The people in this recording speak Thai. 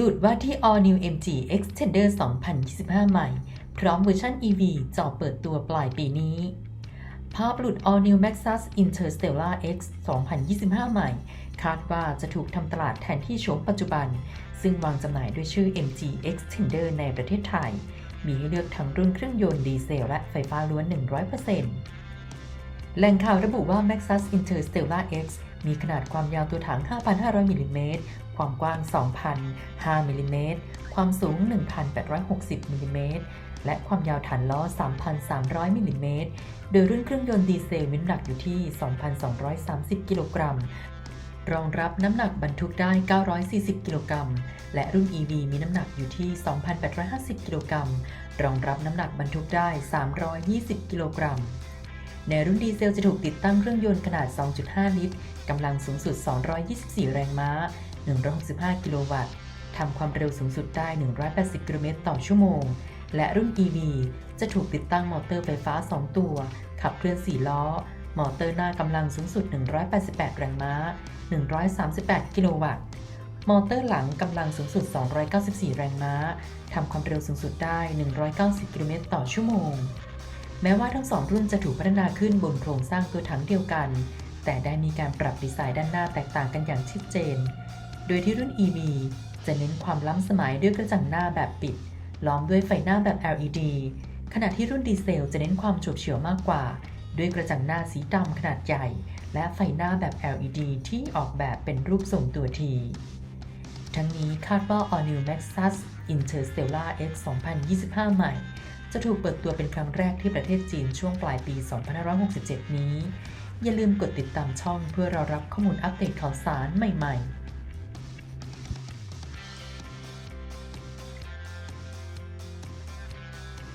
ดุดว่าที่ All New MG Extender 2025 ใหม่ พร้อมเวอร์ชัน EV จอเปิดตัวปลายปีนี้ ภาพหลุด All New Maxus Interstellar X 2025 ใหม่ คาดว่าจะถูกทำตลาดแทนที่โฉมปัจจุบัน ซึ่งวางจำหน่ายด้วยชื่อ MG Extender ในประเทศไทย มีให้เลือกทั้งรุ่นเครื่องยนต์ดีเซลและไฟฟ้าล้วน 100% แหล่งข่าวระบุว่า Maxus Interstellar X มีขนาดความยาวตัวถัง 5,500 มิลลิเมตร ความกว้าง 2,005 มิลลิเมตร ความสูง 1,860 มิลลิเมตร และความยาวฐานล้อ 3,300 มิลลิเมตร โดยรุ่นเครื่องยนต์ดีเซลมีน้ำหนักอยู่ที่ 2,230 กิโลกรัม รองรับน้ำหนักบรรทุกได้ 940 กิโลกรัม และรุ่น EV มีน้ำหนักอยู่ที่ 2,850 กิโลกรัม รองรับน้ำหนักบรรทุกได้ 320 กิโลกรัม ในรุ่นดีเซลจะถูกติดตั้งเครื่องยนต์ขนาด 2.5 ลิตร กำลังสูงสุด 224 แรงม้า 165 กิโลวัตต์ ทำความเร็วสูงสุดได้ 180 กิโลเมตรต่อชั่วโมง และรุ่น EV จะถูกติดตั้งมอเตอร์ไฟฟ้า 2 ตัว ขับเคลื่อน 4 ล้อ มอเตอร์หน้ากำลังสูงสุด 188 แรงม้า 138 กิโลวัตต์ มอเตอร์หลังกำลังสูงสุด 294 แรงม้า ทำความเร็วสูงสุดได้ 190 กิโลเมตรต่อชั่วโมง แม้ว่าทั้งสองรุ่นจะถูกพัฒนาขึ้นบนโครงสร้างตัวถังเดียวกัน แต่ได้มีการปรับดีไซน์ด้านหน้าแตกต่างกันอย่างชัดเจน โดยที่รุ่น EV จะเน้นความล้ำสมัยด้วยกระจังหน้าแบบปิด ล้อมด้วยไฟหน้าแบบ LED ขณะที่รุ่นดีเซลจะเน้นความฉบเฉี่ยวมากกว่า ด้วยกระจังหน้าสีดำขนาดใหญ่ และไฟหน้าแบบ LED ที่ออกแบบเป็นรูปทรงตัวทีทั้งนี้คาดว่า All New Maxus Interstellar X 2025 ใหม่ จะถูกเปิดตัวเป็นครั้งแรกที่ประเทศจีนช่วงปลายปี 2567 นี้ อย่าลืมกดติดตามช่องเพื่อรอรับข้อมูลอัปเดตข่าวสารใหม่ ๆ